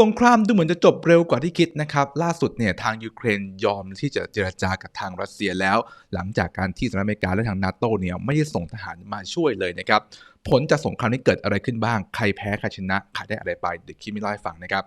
สงครามดูเหมือนจะจบเร็วกว่าที่คิดนะครับ ล่าสุดเนี่ยทางยูเครนยอมที่จะเจรจากับทางรัสเซียแล้ว หลังจากการที่สหรัฐอเมริกาและทางนาโตเนี่ยไม่ได้ส่งทหารมาช่วยเลยนะครับ ผลจากสงครามนี้เกิดอะไรขึ้นบ้าง ใครแพ้ใครชนะใครได้อะไรไปเดี๋ยวคิดไม่เล่าให้ฟังนะครับ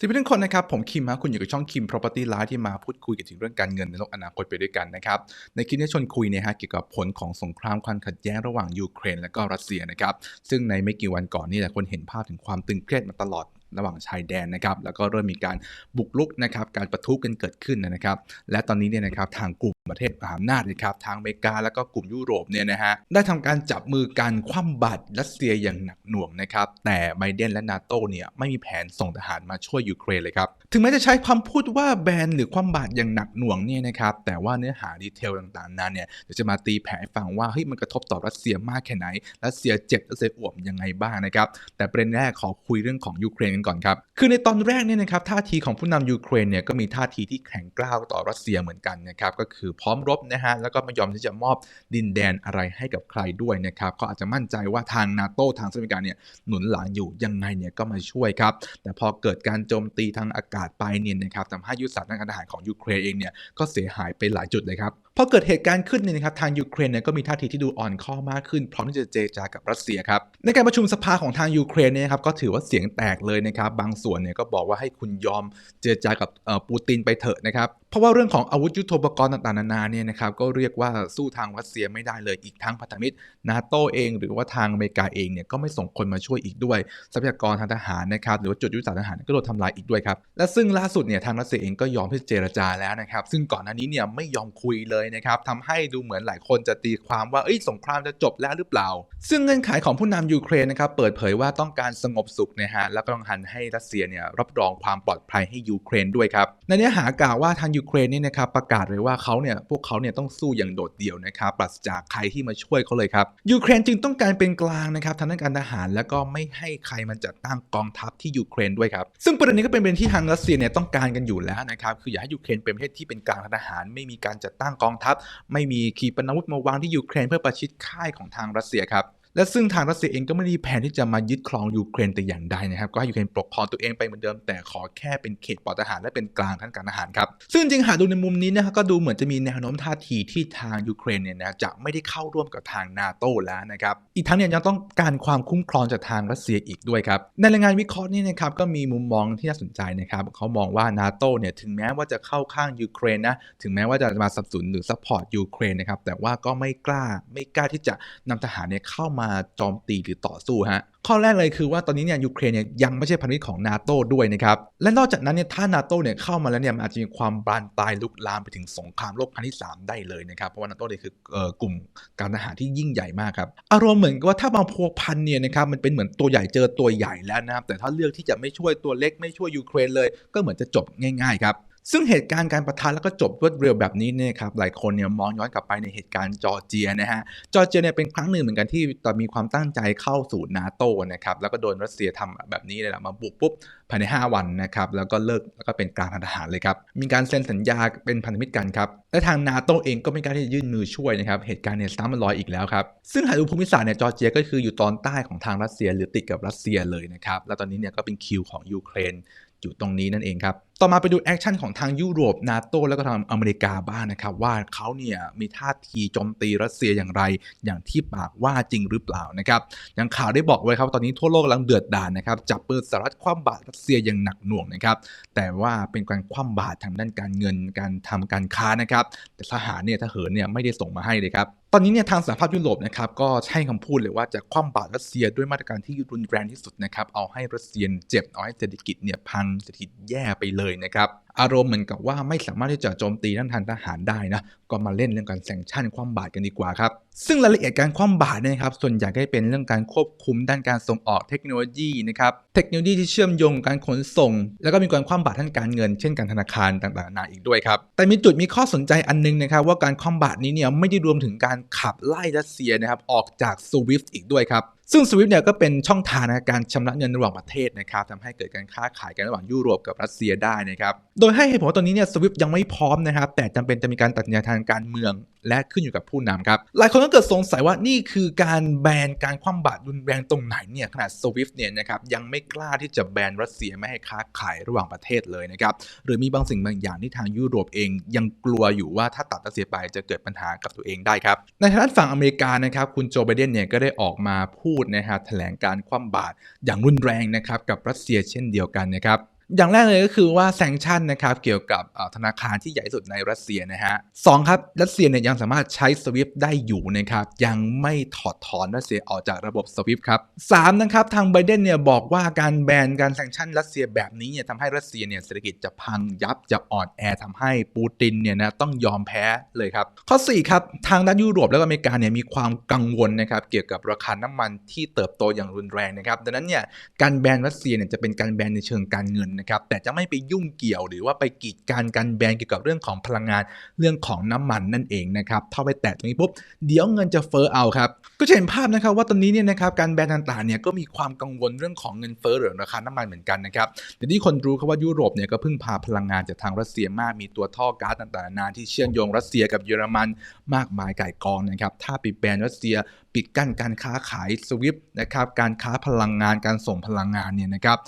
สวัสดีทุกคนนะครับ ผมคิมฮะคุณอยู่กับช่องคิม Property Live ที่มาพูดคุยกันถึงเรื่องการเงินในโลกอนาคตไปด้วยกันนะครับ ในคลิปนี้ชวนคุยเนี่ยฮะเกี่ยวกับผลของสงครามความขัดแย้งระหว่างยูเครน และก็รัสเซียนะครับ ซึ่งในไม่กี่วันก่อนนี่แหละคนเห็นภาพถึงความตึงเครียดมาตลอดระหว่างชายแดนนะครับ แล้วก็เริ่มมีการบุกรุกนะครับ การประทุกันเกิดขึ้นนะครับ และตอนนี้เนี่ยนะครับทางกลุ่ม ประเทศมหาอำนาจนะครับทางอเมริกาแล้วก็กลุ่มยุโรปเนี่ยนะฮะได้ทำการจับมือการคว่ำบาตรรัสเซียอย่างหนักหน่วงนะครับแต่ไบเดนและนาโตเนี่ยไม่มีแผนส่งทหารมาช่วยยูเครนเลยครับถึงแม้จะใช้คำพูดว่าแบนหรือคว่ำบาตรอย่างหนักหน่วงเนี่ยนะครับแต่ว่าเนื้อหาดีเทลต่างๆนั้นเนี่ยเดี๋ยวจะมาตีแผ่ฟังว่าเฮ้ยมันกระทบต่อรัสเซียมากแค่ไหนรัสเซียเจ็บรัสเซียอ่วมยังไงบ้างนะครับแต่ประเด็นแรกขอคุยเรื่องของยูเครนกันก่อนครับคือในตอนแรกเนี่ยนะครับท่าทีของผู้นำยูเครนเนี่ยก็มีท่าทีที่แข็งกร้าวต่อรัสเซียเหมือนกันนะครับก็คือพร้อมรบนะฮะแล้วก็ไม่ยอมที่จะมอบดินแดนอะไรให้กับใครด้วยนะครับก็อาจจะมั่นใจว่าทางนาโตทางสหรัฐอเมริกาเนี่ยหนุนหลังอยู่ยังไงเนี่ยก็มาช่วยครับ แต่พอเกิดการโจมตีทางอากาศไปเนี่ยนะครับทำให้ยุทธศาสตร์ทางการทหารของยูเครนเองเนี่ยก็เสียหายไปหลายจุดเลยครับ พอเกิดเหตุการณ์ขึ้นเนี่ยนะครับทางยูเครนเนี่ยก็มีท่าทีที่ดูอ่อนข้อมากขึ้น พร้อมที่จะเจรจากับรัสเซียครับในการประชุมสภาของทางยูเครนเนี่ยครับก็ถือว่าเสียงแตกเลยนะครับบางส่วนเนี่ยก็บอกว่าให้คุณยอมเจรจากับปูตินไปเถอะนะครับเพราะว่าเรื่องของอาวุธยุทโธปกรณ์ต่างๆนานาเนี่ยนะครับก็เรียกว่าสู้ทางรัสเซียไม่ได้เลยอีกทั้งพันธมิตรนาโตเอง หรือว่าทางอเมริกาเองเนี่ยก็ไม่ส่งคนมาช่วยอีกด้วย ทรัพยากรทางทหารนะครับหรือว่าจุดยุทธศาสตร์ทหารก็โดนทำลายอีกด้วยครับและซึ่งล่าสุดเนี่ยทางรัสเซียเองก็ยอมที่จะเจรจาแล้วนะครับซึ่งก่อนหน้านี้เนี่ยไม่ยอมคุยเลยนะครับทำให้ดูเหมือนหลายคนจะตีความว่าเอ้ยสงครามจะจบแล้วหรือเปล่า ซึ่งเงื่อนไขของผู้นำยูเครนนะครับเปิดเผยว่าต้องการสงบสุขนะฮะแล้วก็ต้องการให้รัสเซียเนี่ยรับรองความปลอดภัยให้ยูเครนด้วยครับในเนื้อหากล่าวว่าทางยูเครนเนี่ยนะครับประกาศเลยว่าเขาเนี่ยพวกเขาเนี่ยต้องสู้อย่างโดดเดี่ยวนะครับปราศจากใครที่มาช่วยเขาเลยครับยูเครนจึงต้องการเป็นกลางนะครับทางด้านการทหาร แล้วก็ไม่ให้ใครมาจัดตั้งกองทัพที่ยูเครนด้วยครับซึ่งประเด็นนี้ก็เป็นประเด็นที่ทางรัสเซียเนี่ยต้องการกันอยู่แล้วนะครับคืออยากให้ยูเครนเป็นประเทศที่เป็นกลางทางทหาร ไม่มีการจัดตั้งกองทัพ ไม่มีขีปนาวุธมาวางที่ยูเครนเพื่อประชิดค่ายของทางรัสเซียครับ และซึ่งทางรัสเซียเองก็ไม่ได้มีแผนที่จะมายึดครองยูเครนแต่อย่างใดนะครับก็ให้ยูเครนปกครองตัวเองไปเหมือนเดิมแต่ขอแค่เป็นเขตปลอดทหารและเป็นกลางทางการทหารครับซึ่งจริงหากดูในมุมนี้นะครับก็ดูเหมือนจะมีแนวโน้มท่าทีที่ทางยูเครนเนี่ยนะจะไม่ได้เข้าร่วมกับทางนาโตแล้วนะครับอีกทั้งเนี่ยยังต้องการความคุ้มครองจากทางรัสเซียอีกด้วยครับในรายงานวิเคราะห์นี่นะครับก็มีมุมมองที่น่าสนใจนะครับเขามองว่านาโตเนี่ยถึงแม้ว่าจะเข้าข้างยูเครนนะถึงแม้ว่าจะมาสนับสนุนหรือซัพพอร์ตยูเครนนะครับแต่ว่าก็ไม่กล้าไม่กล้าที่จะนำทหารเนี่ยเข้ามาโจมตีหรือต่อสู้ฮะข้อแรกเลยคือว่าตอนนี้เนี่ยยูเครนเนี่ยยังไม่ใช่พันธมิตรของนาโตด้วยนะครับ และนอกจากนั้นเนี่ยถ้านาโตเนี่ยเข้ามาแล้วเนี่ยมันอาจจะมีความบานปลายลุกลามไปถึงสงครามโลกครั้งที่ 3 ได้เลยนะครับ เพราะว่านาโตเนี่ยคือเอ่อกลุ่มการทหารที่ยิ่งใหญ่มากครับ อารมณ์เหมือนกับว่าถ้าบางพัวพันเนี่ยนะครับมันเป็นเหมือนตัวใหญ่เจอตัวใหญ่แล้วนะครับแต่ถ้าเลือกที่จะไม่ช่วยตัวเล็กไม่ช่วยยูเครนเลย ก็เหมือนจะจบง่ายๆครับ ซึ่งเหตุการณ์การประทะแล้วก็จบรวดเร็วแบบนี้เนี่ยครับหลายคนเนี่ยมองย้อนกลับไปในเหตุการณ์จอร์เจียนะฮะจอร์เจียเนี่ยเป็นครั้งหนึ่งเหมือนกันที่ตอนมีความตั้งใจเข้าสู่นาโตนะครับแล้วก็โดนรัสเซียทำแบบนี้เลยแหละมาบุกปุ๊บภายใน 5 วันนะครับแล้วก็เลิกแล้วก็เป็นกลางทางทหารเลยครับมีการเซ็นสัญญาเป็นพันธมิตรกันครับและทางนาโตเองก็ไม่กล้าที่จะยื่นมือช่วยนะครับเหตุการณ์เนี่ยซ้ำมันลอยอีกแล้วครับซึ่งหากดูภูมิศาสตร์เนี่ยจอร์เจียก็คืออยู่ตอนใต้ของทางรัสเซีย หรือติดกับรัสเซียเลยนะครับแล้วตอนนี้เนี่ยก็เป็นคิวของยูเครนอยู่ตรงนี้นั่นเองครับ ต่อมาไปดูแอคชั่นของทางยุโรปนาโตแล้วก็ทางอเมริกาบ้างนะครับ ว่าเขาเนี่ยมีท่าทีโจมตีรัสเซียอย่างไร อย่างที่ปากว่าจริงหรือเปล่านะครับอย่างข่าวได้บอกไว้ครับตอนนี้ทั่วโลกกำลังเดือดดาลนะครับจับปืนสหรัฐคว่ำบาตรรัสเซียอย่างหนักหน่วงนะครับแต่ว่าเป็นการคว่ำบาตรทางด้านการเงินการทำการค้านะครับแต่ทหารเนี่ยทหารเนี่ยไม่ได้ส่งมาให้เลยครับตอนนี้เนี่ยทางสหภาพยุโรปนะครับก็ใช้คำพูดเลยว่าจะคว่ำบาตรรัสเซียด้วยมาตรการที่รุนแรงที่สุดนะครับเอาให้รัสเซียเจ็บเอาให้เศรษฐกิจเนี่ยพังเศรษฐกิจแย่ไปเลยยนะครับ อารมณ์เหมือนกับว่าไม่สามารถที่จะโจมตีด้านทางทหารได้นะ ก็มาเล่นเรื่องการแซงชั่นคว่ำบาตรกันดีกว่าครับ ซึ่งรายละเอียดการคว่ำบาตรเนยนะครับ ส่วนใหญ่ก็จะเป็นเรื่องการควบคุมด้านการส่งออกเทคโนโลยีนะครับ เทคโนโลยีที่เชื่อมโยงการขนส่ง แล้วก็มีการคว่ำบาตรทางการเงิน เช่นการธนาคารต่างๆนานาอีกด้วยครับ แต่มีจุดมีข้อสนใจอันนึงนะครับว่าการคว่ำบาตรนี้เนี่ยไม่ได้รวมถึงการขับไล่รัสเซียนะครับออกจากสวิฟต์อีกด้วยครับซึ่งสวิฟเนี่ยก็เป็นช่องทางในการชำระเงินระหว่างประเทศนะครับทำให้เกิดการค้าขายกันระหว่างยุโรปกับรัสเซียได้นะครับ โดยยให้เหตุผลว่าตอนนี้เนี่ยสวิฟยังไม่พร้อมนะครับ แต่จำเป็นจะมีการตัดสินใจทางการเมือง และขึ้นอยู่กับผู้นำครับ หลายคนก็เกิดสงสัยว่านี่คือการแบนการคว่ำบาตรรุนแรงตรงไหนเนี่ยขนาดสวิฟเนี่ยนะครับยังไม่กล้าที่จะแบนรัสเซียไม่ให้ค้าขายระหว่างประเทศเลยนะครับหรือมีบางสิ่งบางอย่างที่ทางยุโรปเองยังกลัวอยู่ว่าถ้าตัดรัสเซียไปจะเกิดปัญหากับตัวเองได้ครับในทางด้านฝั่งอเมริกานะครับคุณโจไบเดนเนี่ยก็ได้ออกมาพูดนะครับแถลงการคว่ำบาตรอย่างรุนแรงนะครับกับรัสเซียเช่นเดียวกันนะครับ อย่างแรกเลยก็คือว่าแซงชั่นนะครับเกี่ยวกับธนาคารที่ใหญ่สุดในรัสเซียนะฮะสองครับรัสเซียเนี่ยยังสามารถใช้สวิฟได้อยู่นะครับยังไม่ถอดถอนรัสเซียออกจากระบบสวิฟครับสามนะครับทางไบเดนเนี่ยบอกว่าการแบนการแซงชั่นรัสเซียแบบนี้เนี่ยทำให้รัสเซียเนี่ยเศรษฐกิจจะพังยับจะอ่อนแอทำให้ปูตินเนี่ยนะต้องยอมแพ้เลยครับข้อสี่ครับทางด้านยุโรปและก็อเมริกาเนี่ยมีความกังวลนะครับเกี่ยวกับราคาน้ำมันที่เติบโตอย่างรุนแรงนะครับดังนั้นเนี่ยการแบนรัสเซียเนี่ยจะเป็นการแบนในเชิงการเงินนะครับแต่จะไม่ไปยุ่งเกี่ยวหรือว่าไปกีดกันการแบนเกี่ยวกับเรื่องของพลังงานเรื่องของน้ำมันนั่นเองนะครับถ้าไปแตะตรงนี้ปุ๊บเดี๋ยวเงินจะเฟ้อเอาครับก็จะเห็นภาพนะครับว่าตอนนี้เนี่ยนะครับการแบนต่างๆเนี่ยก็มีความกังวลเรื่องของเงินเฟ้อหรือราคาน้ำมันเหมือนกันนะครับแต่ที่คนรู้ครับว่ายุโรปเนี่ยก็พึ่งพาพลังงานจากทางรัสเซียมากมีตัวท่อก๊าซต่างๆนานาที่เชื่อมโยงรัสเซียกับเยอรมันมากมายไก่กองนะครับถ้าไปแบนรัสเซียปิดกั้นการค้าขายสวิฟนะครับการค้าพลังงานการส่งพลังงานเนี่ยนะครับ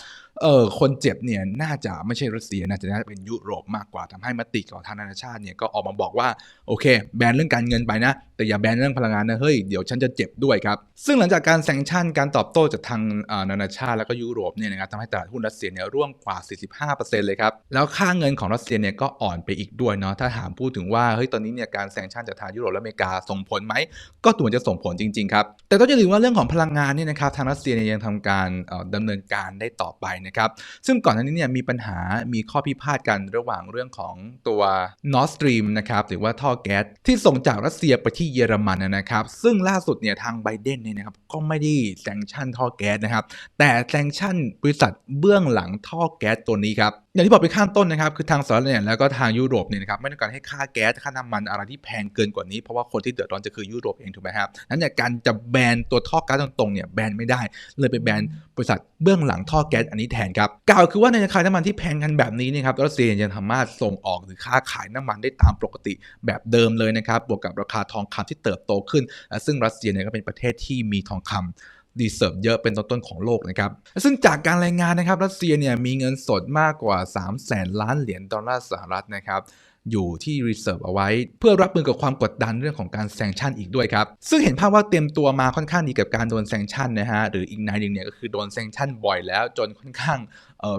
เออคนเจ็บเนี่ยน่าจะไม่ใช่รัสเซียน่าจะน่าจะเป็นยุโรปมากกว่าทำให้มติของทางนานาชาติเนี่ยก็ออกมาบอกว่าโอเค แบนเรื่องการเงินไปนะ แต่อย่าแบนเรื่องพลังงานนะเฮ้ยเดี๋ยวฉันจะเจ็บด้วยครับ ซึ่งหลังจากการแซงชั่นการตอบโต้จากทางนานาชาติแล้วก็ยุโรปเนี่ยนะครับทำให้ตลาดหุ้นรัสเซียเนี่ยร่วงกว่า 45%เลยครับแล้วค่าเงินของรัสเซียเนี่ยก็อ่อนไปอีกด้วยเนาะถ้าถามพูดถึงว่าเฮ้ยตอนนี้เนี่ยการแซงชั่นจากทางยุโรปและอเมริกาส่งผลไหมก็ตัวจะส่งผลจริงๆครับแต่ต้องอย่าลืมว่าเรื่องของพลังงานเนี่ยนะครับทางรัสเซียเนี่ยยังทำการเอ่อดำเนินการได้ต่อไปนะครับซึ่งก่อนหน้านี้เนี่ยมีปัญหามีข้อพิพาทกันระหว่างเรื่องของตัว Nord Stream นะครับหรือว่าท่อแก๊สที่ส่งจากรัสเซียไปที่เยอรมันนะครับ ซึ่งล่าสุดเนี่ยทางไบเดนเนี่ยนะครับก็ไม่ได้แซงชั่นท่อแก๊สนะครับแต่แซงชั่นบริษัทเบื้องหลังท่อแก๊สตัวนี้ครับอย่างที่บอกไปข้างต้นนะครับ คือทางสหรัฐเนี่ยแล้วก็ทางยุโรปเนี่ยนะครับไม่ต้องการให้ค่าแก๊สค่าน้ำมันอะไรที่แพงเกินกว่านี้เพราะว่าคนที่เดือดร้อนจะคือยุโรปเองถูกไหมครับนั้นเนี่ยการจะแบนตัวท่อแก๊สตรงๆเนี่ยแบนไม่ได้ เลยไปแบนบริษัทเบื้องหลังท่อแก๊สอันนี้แทนครับกล่าวคือว่าในราคาน้ำมันที่แพงกันแบบนี้นะครับรัสเซียยังสามารถส่งออกหรือค้าขายน้ำมันได้ตามปกติแบบเดิมเลยนะครับบวกกับราคาทองคำที่เติบโตขึ้นและซึ่งรัสเซียเนี่ยก็เป็นประเทศที่มีทองคำ ดีเซิร์ฟเยอะเป็นต้นต้นของโลกนะครับซึ่งจากการรายงานนะครับรัสเซียเนี่ยมีเงินสดมากกว่า 3 0 0แสนล้านเหรียญดอลลาร์สหรัฐนะครับอยู่ที่รีเซิร์ฟเอาไว้ เพื่อรับมือกับความกดดันเรื่องของการแซงชั่นอีกด้วยครับ ซึ่งเห็นภาพว่าเตรียมตัวมาค่อนข้างดีกับการโดนแซงชั่นนะฮะ หรืออีกนายหนึ่งเนี่ยก็คือโดนแซงชั่นบ่อยแล้วจนค่อนข้าง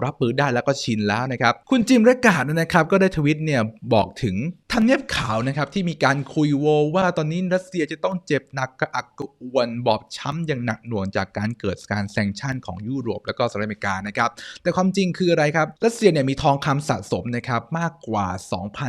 รับมือได้แล้วก็ชินแล้วนะครับคุณจิมเรกาดนะครับก็ได้ทวิตเนี่ยบอกถึงทำเนียบขาวนะครับที่มีการคุยโวว่าตอนนี้รัสเซียจะต้องเจ็บหนักกระอักกระอ่วนบอบช้ำอย่างหนักหน่วงจากการเกิดการแซงชั่นของยุโรป แล้วก็สหรัฐอเมริกานะครับแต่ความจริงคืออะไรครับรัสเซียเนี่ยมีทองคำสะสมนะครับมากกว่า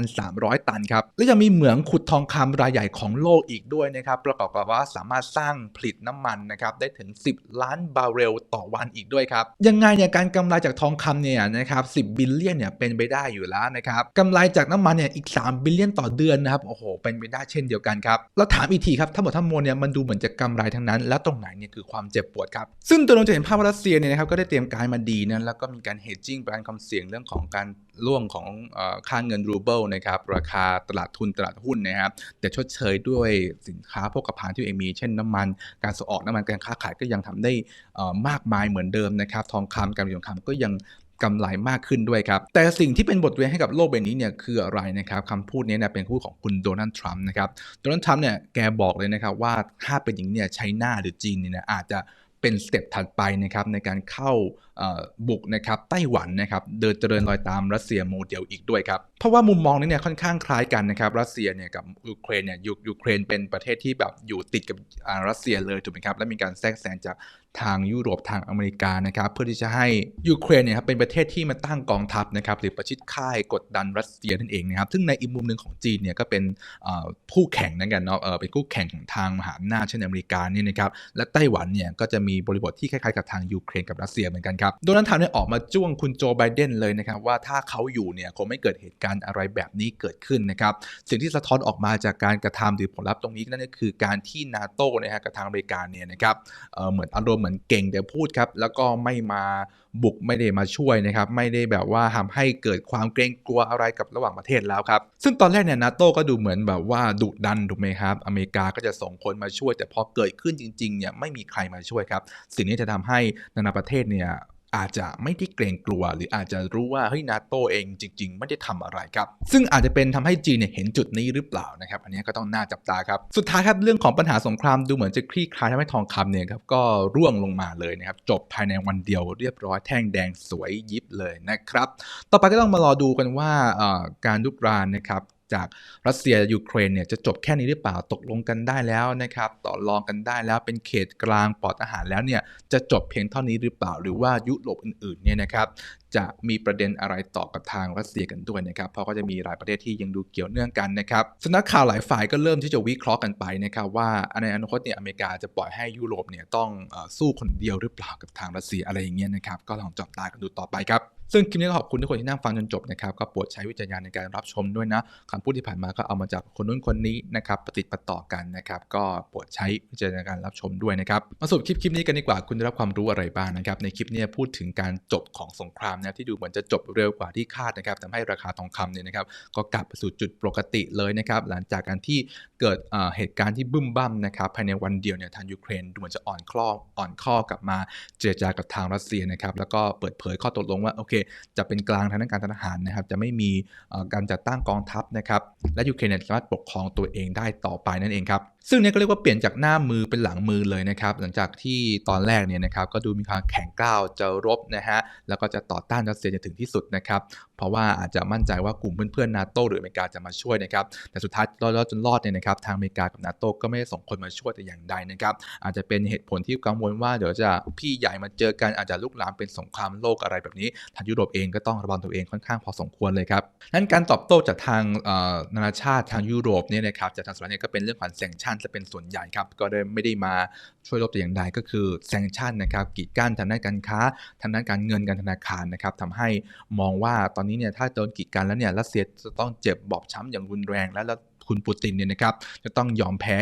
2,300 ตันครับและยังมีเหมืองขุดทองคำรายใหญ่ของโลกอีกด้วยนะครับประกอบกับว่าสามารถสร้างผลิตน้ำมันนะครับได้ถึง 10 ล้านบาร์เรลต่อวันอีกด้วยครับยังไงเนี่ยการกำไรจากทองคำเนี่ยนะครับสิบิลเลียนเนี่ยเป็นไปได้อยู่แล้วนะครับกำไรจากน้ำมันเนี่ยอีก 3 บิลเลียนต่อเดือนนะครับโอ้โหเป็นไปได้เช่นเดียวกันครับเราถามอีกทีครับทั้งหมดทั้งมวลเนี่ยมันดูเหมือนจะกำไรทั้งนั้น แล้วตรงไหนเนี่ยคือความเจ็บปวดครับซึ่งตัวเราจะเห็นภาพว่ารัสเซียเนี่ยนะครับก็ได้เตรียมการมาดีนะแล้วก็มีการเฮดจิ้งประกันความเสี่ยงเรื่องของการร่วงของอค่าเงินรูเบิลนะครับราคาตลาดทุนตลาดหุ้นนะครับแต่ชดเชยด้วยสินค้าโภคภัณฑ์ที่เองมี เช่นน้ำมัน การส่งออกน้ำมันการค้าขายก็ยังทำได้มากมายเหมือนเดิมนะครับทองคำการผลิตทองคำก็ยังกำไรมากขึ้นด้วยครับ แต่สิ่งที่เป็นบทเรียนให้กับโลกใบนี้เนี่ยคืออะไรนะครับคำพูดนี้เนี่ยเป็นพูดของคุณโดนัลด์ทรัมป์นะครับโดนัลด์ทรัมป์เนี่ยแกบอกเลยนะครับว่าถ้าเป็นอย่างนี้เนี่ยไชน่าหรือจีนเนี่ยอาจจะเป็นสเต็ปถัดไปนะครับในการเข้า บุกนะครับไต้หวันนะครับเดินเจริญรอยตามรัสเซียโมเดลอีกด้วยครับเพราะว่ามุมมองนี้เนี่ยค่อนข้างคล้ายกันนะครับรัสเซียเนี่ยกับยูเครนเนี่ยยูยูเครนเป็นประเทศที่แบบอยู่ติดกับรัสเซียเลยถูกไหมครับและมีการแทรกแซงจากทางยุโรปทางอเมริกานะครับเพื่อที่จะให้ยูเครนเนี่ยครับเป็นประเทศที่มาตั้งกองทัพนะครับหรือประชิดค่ายกดดันรัสเซียนั่นเองนะครับซึ่งในอีกมุมหนึ่งของจีนเนี่ยก็เป็นเอ่อคู่แข่งนั่นกันเนาะเป็นคู่แข่งของทางมหาอำนาจเช่นอเมริกาเนี่ยนะครับและไต้หวันเนี่ยก็จะมีมีบริบทที่คล้ายๆกับทางยูเครนกับรัสเซียเหมือนกันครับโดนัลด์ทรัมป์เนี่ยออกมาจ้วงคุณโจไบเดนเลยนะครับว่าถ้าเขาอยู่เนี่ยคงไม่เกิดเหตุการณ์อะไรแบบนี้เกิดขึ้นนะครับสิ่งที่สะท้อนออกมาจากการกระทำหรือผลลัพธ์ตรงนี้นั่นก็คือการที่นาโต้นะฮะกับทางอเมริกาเนี่ยนะครับเหมือนอารมณ์เหมือนเก่งแต่พูดครับแล้วก็ไม่มาบุกไม่ได้มาช่วยนะครับไม่ได้แบบว่าทำให้เกิดความเกรงกลัวอะไรกับระหว่างประเทศแล้วครับ ซึ่งตอนแรกเนี่ยนาโต้ก็ดูเหมือนแบบว่าดุดันถูกไหมครับ อเมริกาก็จะส่งคนมาช่วย แต่พอเกิดขึ้นจริงๆเนี่ยไม่มีใครมาช่วยครับ สิ่งนี้จะทำให้นานาประเทศเนี่ย อาจจะไม่ได้เกรงกลัว หรืออาจจะรู้ว่าเฮ้ยนาโตเองจริง ๆ ไม่ได้ทำอะไรครับ ซึ่งอาจจะเป็นทำให้จีนเนี่ยเห็นจุดนี้หรือเปล่านะครับ อันนี้ก็ต้องน่าจับตาครับ สุดท้ายครับเรื่องของปัญหาสงครามดูเหมือนจะคลี่คลายทำให้ทองคำเนี่ยครับก็ร่วงลงมาเลยนะครับจบภายในวันเดียวเรียบร้อยแท่งแดงสวยยิบเลยนะครับ ต่อไปก็ต้องมารอดูกันว่าการลุกรานนะครับ จากรัสเซียยูเครนเนี่ยจะจบแค่นี้หรือเปล่าตกลงกันได้แล้วนะครับต่อรองกันได้แล้วเป็นเขตกลางปลอดอาหารแล้วเนี่ยจะจบเพียงเท่านี้หรือเปล่า หรือว่ายุโรปอื่นๆเนี่ยนะครับจะมีประเด็นอะไรต่อกับทางรัสเซียกันด้วยนะครับ เพราะก็จะมีหลายประเทศที่ยังดูเกี่ยวเนื่องกันนะครับสนักข่าวหลายฝ่ายก็เริ่มที่จะวิเคราะห์กันไปนะครับว่าในอนาคตเนี่ยอเมริกาจะปล่อยให้ยุโรปเนี่ยต้องอสู้คนเดียวหรือเปล่ากับทางรัสเซียอะไรอย่างเงี้ยนะครับ ก็ลองจับตากันดูต่อไปครับซึ่งคลิปนี้ก็ขอบคุณทุกคนที่นั่งฟังจนจบนะครับก็โปรดใช้วิจารณญาณในการรับชมด้วยนะคำพูดที่ผ่านมาก็เอามาจากคนนู้นคนนี้นะครับปฏิประต่อกันนะครับก็โปรดใช้วิจารณญาณในการรับชมด้วยนะครับมาสรุปคลิปคลิปนี้กันดีกว่าคุณได้รับความรู้อะไรบ้างนะครับในคลิปนี้พูดถึงการจบของสงครามนะที่ดูเหมือนจะจบเร็วกว่าที่คาดนะครับทำให้ราคาทองคำเนี่ยนะครับก็กลับไปสู่จุดปกติเลยนะครับหลังจากการที่เกิดเหตุการณ์ที่บึ้มบั้มนะครับภายในวันเดียวเนี่ยทางยูเครนดูเหมือนจะอ่อนข้ออ่อนข้อกลับมาเจรจากับทางรัสเซียนะครับแล้วก็เปิดเผยข้อตกลงว่าโอเคจะเป็นกลางทางด้านการทหารนะครับจะไม่มีการจัดตั้งกองทัพนะครับและยูเครนสามารถปกครองตัวเองได้ต่อไปนั่นเองครับซึ่งเนี่ยก็เรียกว่าเปลี่ยนจากหน้ามือเป็นหลังมือเลยนะครับ หลังจากที่ตอนแรกเนี่ยนะครับก็ดูมีความแข็งกร้าวจะรบนะฮะแล้วก็จะต่อต้านรัสเซียจนถึงที่สุดนะครับ เพราะว่าอาจจะมั่นใจว่ากลุ่มเพื่อนๆนาโตหรืออเมริกาจะมาช่วยนะครับ แต่สุดท้ายรอดจนรอดเนี่ยนะครับทางอเมริกากับนาโตก็ไม่ได้ส่งคนมาช่วยแต่อย่างใดนะครับ อาจจะเป็นเหตุผลที่กังวลว่าเดี๋ยวจะพี่ใหญ่มาเจอกันอาจจะลุกลามเป็นสงครามโลกอะไรแบบนี้ทางยุโรปเองก็ต้องระวังตัวเองค่อนข้างพอสมควรเลยครับนั้นการตอบโต้จากทางเอ่อนานาชาติทางยุโรปเนี่ยนะครับจากทางสหรัฐเนี่ยก็เป็นเรื่องของแซงชั่นจะเป็นส่วนใหญ่ครับ ก็ได้ไม่ได้มาช่วยลบแต่อย่างใดก็คือแซงชั่นนะครับกีดกั้นทางด้านการค้าทางด้านการเงินการธนาคารนะครับทำให้มองว่าตอนนี้เนี่ยถ้าโดนกีดกันแล้วเนี่ยรัสเซียจะต้องเจ็บบอบช้ำอย่างรุนแรงและแล้ว คุณปูตินเนี่ยนะครับจะต้องยอมแพ้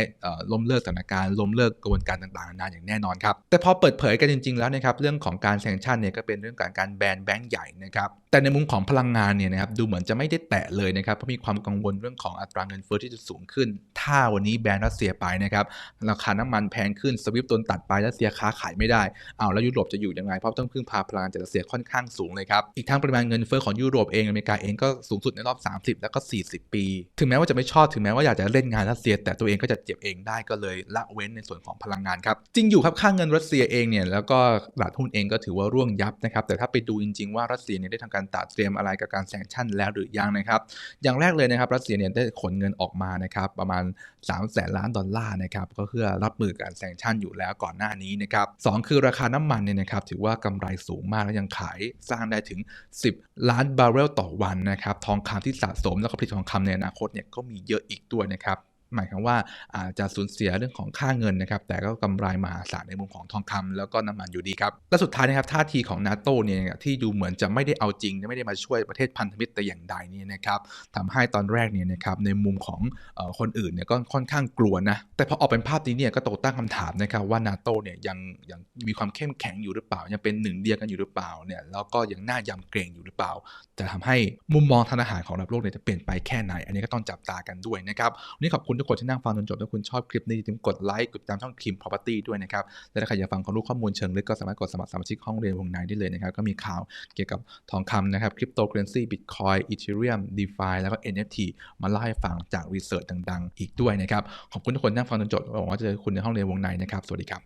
ล้มเลิกสถานการณ์ล้มเลิกกระบวนการต่างๆนานาอย่างแน่นอนครับแต่พอเปิดเผยกันจริง ๆแล้วนะครับเรื่องของการแซงชั่นเนี่ยก็เป็นเรื่องการการแบนแบงก์ใหญ่นะครับแต่ในมุมของพลังงานเนี่ยนะครับดูเหมือนจะไม่ได้แตะเลยนะครับเพราะมีความกังวลเรื่องของอัตราเงินเฟ้อที่จะสูงขึ้น ถ้าวันนี้แบนรัสเซียไปนะครับราคาน้ำมันแพงขึ้นสวิฟต์โดนตัดไปรัสเซียค้าขายไม่ได้เอาแล้วยุโรปจะอยู่ยังไงเพราะต้องพึ่งพาพลังงานจากรัสเซียค่อนข้างสูงเลยครับอีกทั้งปริมาณเงินเฟ้อของยุโรปเองอเมริกาเองก็สูงสุดในรอบ 30 แล้วก็ 40 ปี ถึงแม้ว่าจะไม่ชอบถึงแม้ว่าอยากจะเล่นงานรัสเซีย แต่ตัวเองก็จะเจ็บเองได้ก็เลยละเว้นในส่วนของพลังงานครับ จริงอยู่ครับค่าเงินรัสเซียเองเนี่ยแล้วก็ตลาดหุ้นเองก็ถือว่าร่วงยับนะครับ แต่ถ้าไปดูจริงๆว่ารัสเซียเนี่ยได้ทำการตัดเตรียมอะไรกับการแซงชั่นแล้วหรือยังนะครับ อย่างแรกเลยนะครับรัสเซียเนี่ยได้ขนเงินออกมานะครับประมาณ3แสนล้านดอลลาร์นะครับก็เพื่อรับมือกับการแซงชั่นอยู่แล้วก่อนหน้านี้นะครับสองคือราคาน้ำมันเนี่ยนะครับถือว่ากำไรสูงมากและยังขายสร้างได้ถึง 10 ล้านบาร์เรลต่อวันนะครับทองคำที่สะสมแล้วก็ผลิตทองคำในอนาคตเนี่ยก็มีเยอะอีกด้วยนะครับ หมายความว่าอาจจะสูญเสียเรื่องของค่าเงินนะครับ แต่ก็กำไรมหาศาลในมุมของทองคำแล้วก็น้ำมันอยู่ดีครับและสุดท้ายนะครับท่าทีของนาโตเนี่ยที่ดูเหมือนจะไม่ได้เอาจริงไม่ได้มาช่วยประเทศพันธมิตรแต่อย่างใดนี่นะครับทำให้ตอนแรกเนี่ยนะครับในมุมของอคนอื่นเนี่ยก็ค่อนข้างกลัวนะแต่พอออกเป็นภาพนี้เนี่ยก็ตกตั้งคำถามนะครับว่านาโตเนี่ยยังยังมีความเข้มแข็งอยู่หรือเปล่า ยังเป็นหนึ่งเดียวกันอยู่หรือเปล่าเนี่ยแล้วก็ยังน่ายำเกรงอยู่หรือเปล่า จะทำให้มุมมองทางอาหารของระดับโลกเนี่ยจะเปลี่ยนไปแค่ไหน อันนี้ก็ต้องจับตากันด้วยนะครับวันนี้ขอบคุณทุกคนที่นั่งฟังจนจบถ้าคุณชอบคลิปนี้อย่าลืมกดไลค์กดติดตามช่องคิม property ด้วยนะครับ และถ้าใครอยากฟังความรู้ข้อมูลเชิงลึกก็สามารถกดสมัครสมาชิกห้องเรียนวงในได้เลยนะครับ ก็มีข่าวเกี่ยวกับทองคำนะครับคริปโตเคอเรนซีบิตคอยอีเทเรียมดีฟาแล้วก็ NFT มาเล่าให้ฟังจากรีเสิร์ชดัง ๆ อีกด้วยนะครับขอบคุณทุกคนที่นั่งฟังจนจบหวังว่าจะเจอคุณในห้องเรียนวงในนะครับสวัสดีครับ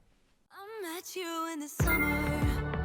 I met you in the summer